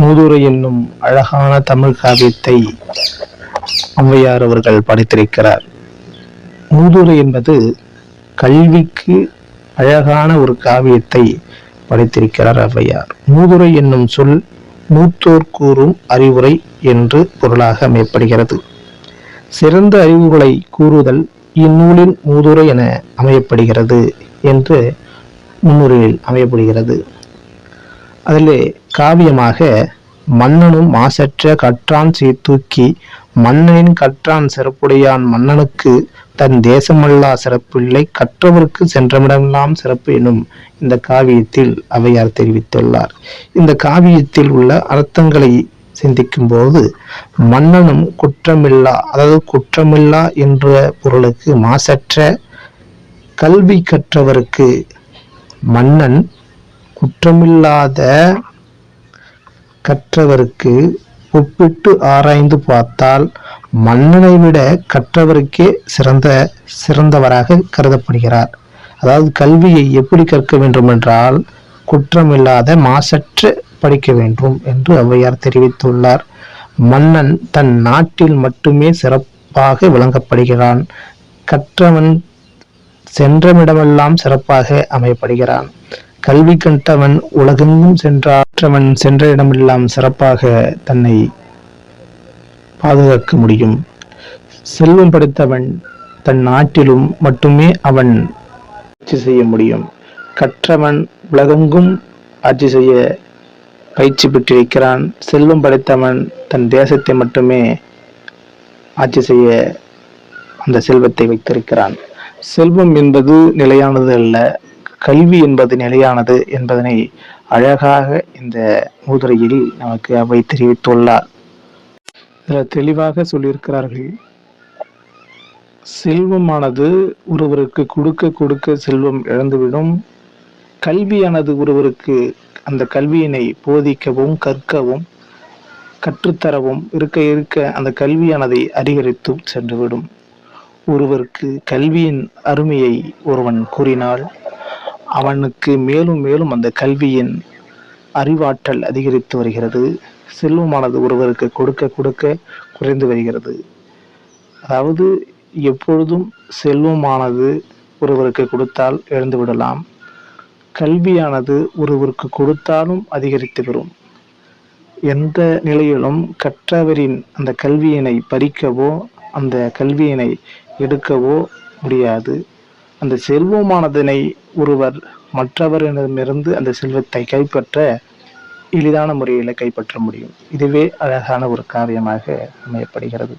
மூதுரை என்னும் அழகான தமிழ் காவியத்தை ஔவையார் அவர்கள் படைத்திருக்கிறார். மூதுரை என்பது கல்விக்கு அழகான ஒரு காவியத்தை படைத்திருக்கிறார் ஔவையார். மூதுரை என்னும் சொல் மூத்தோர் கூறும் அறிவுரை என்று பொருளாக அமையப்படுகிறது. சிறந்த அறிவுகளை கூறுதல் இந்நூலின் மூதுரை என அமையப்படுகிறது என்று முன்னுரையில் அமையப்படுகிறது. அதிலே காவியமாக மன்னனும் மாசற்ற கற்றான் தூக்கி மன்னனின் கற்றான் சிறப்புடையான் மன்னனுக்கு தன் தேசமல்லா சிறப்பில்லை கற்றவருக்கு சென்றமிடமெல்லாம் சிறப்பு எனும் இந்த காவியத்தில் அவையார் தெரிவித்துள்ளார். இந்த காவியத்தில் உள்ள அர்த்தங்களை சிந்திக்கும் போது மன்னனும் குற்றமில்லா அதாவது குற்றமில்லா என்ற பொருளுக்கு மாசற்ற கல்வி கற்றவருக்கு மன்னன் குற்றமில்லாத கற்றவருக்கு ஒப்பிட்டு ஆராய்ந்து பார்த்தால் மன்னனை விட கற்றவருக்கே சிறந்த சிறந்தவராக கருதப்படுகிறார். அதாவது கல்வியை எப்படி கற்க வேண்டும் என்றால் குற்றமில்லாத மாசற்று படிக்க வேண்டும் என்று ஔவையார் தெரிவித்துள்ளார். மன்னன் தன் நாட்டில் மட்டுமே சிறப்பாக விளங்கப்படுகிறான். கற்றவன் சென்றமிடமெல்லாம் சிறப்பாக அமையப்படுகிறான். கல்வி கண்டவன் உலகெங்கும் சென்றாற்றவன் சென்ற இடமெல்லாம் சிறப்பாக தன்னை பாதுகாக்க முடியும். செல்வம் படைத்தவன் தன் நாட்டிலும் மட்டுமே அவன் ஆட்சி செய்ய முடியும். கற்றவன் உலகெங்கும் ஆட்சி செய்ய பயிற்சி பெற்றிருக்கிறான் செல்வம் படைத்தவன் தன் தேசத்தை மட்டுமே ஆட்சி செய்ய அந்த செல்வத்தை வைத்திருக்கிறான். செல்வம் என்பது நிலையானது அல்ல. கல்வி என்பது நிலையானது என்பதனை அழகாக இந்த மூதுரையில் நமக்கு அவை தெரிவித்துள்ளார். இதில் தெளிவாக சொல்லியிருக்கிறார்கள் செல்வமானது ஒருவருக்கு கொடுக்க கொடுக்க செல்வம் இழந்துவிடும். கல்வியானது ஒருவருக்கு அந்த கல்வியினை போதிக்கவும் கற்கவும் கற்றுத்தரவும் இருக்க இருக்க அந்த கல்வியானதை அதிகரித்து சென்றுவிடும். ஒருவருக்கு கல்வியின் அருமையை ஒருவன் கூறினால் அவனுக்கு மேலும் மேலும் அந்த கல்வியின் அறிவாற்றல் அதிகரித்து வருகிறது. செல்வமானது ஒருவருக்கு கொடுக்க கொடுக்க குறைந்து வருகிறது. அதாவது எப்பொழுதும் செல்வமானது ஒருவருக்கு கொடுத்தால் இழந்து விடலாம். கல்வியானது ஒருவருக்கு கொடுத்தாலும் அதிகரித்து வரும் எந்த நிலையிலும் கற்றவரின் அந்த கல்வியினை பறிக்கவோ அந்த கல்வியினை எடுக்கவோ முடியாது. அந்த செல்வமானதனை ஒருவர் மற்றவரிடமிருந்து அந்த செல்வத்தை கைப்பற்ற எளிதான முறையில் கைப்பற்ற முடியும். இதுவே அழகான ஒரு காரியமாக அமையப்படுகிறது.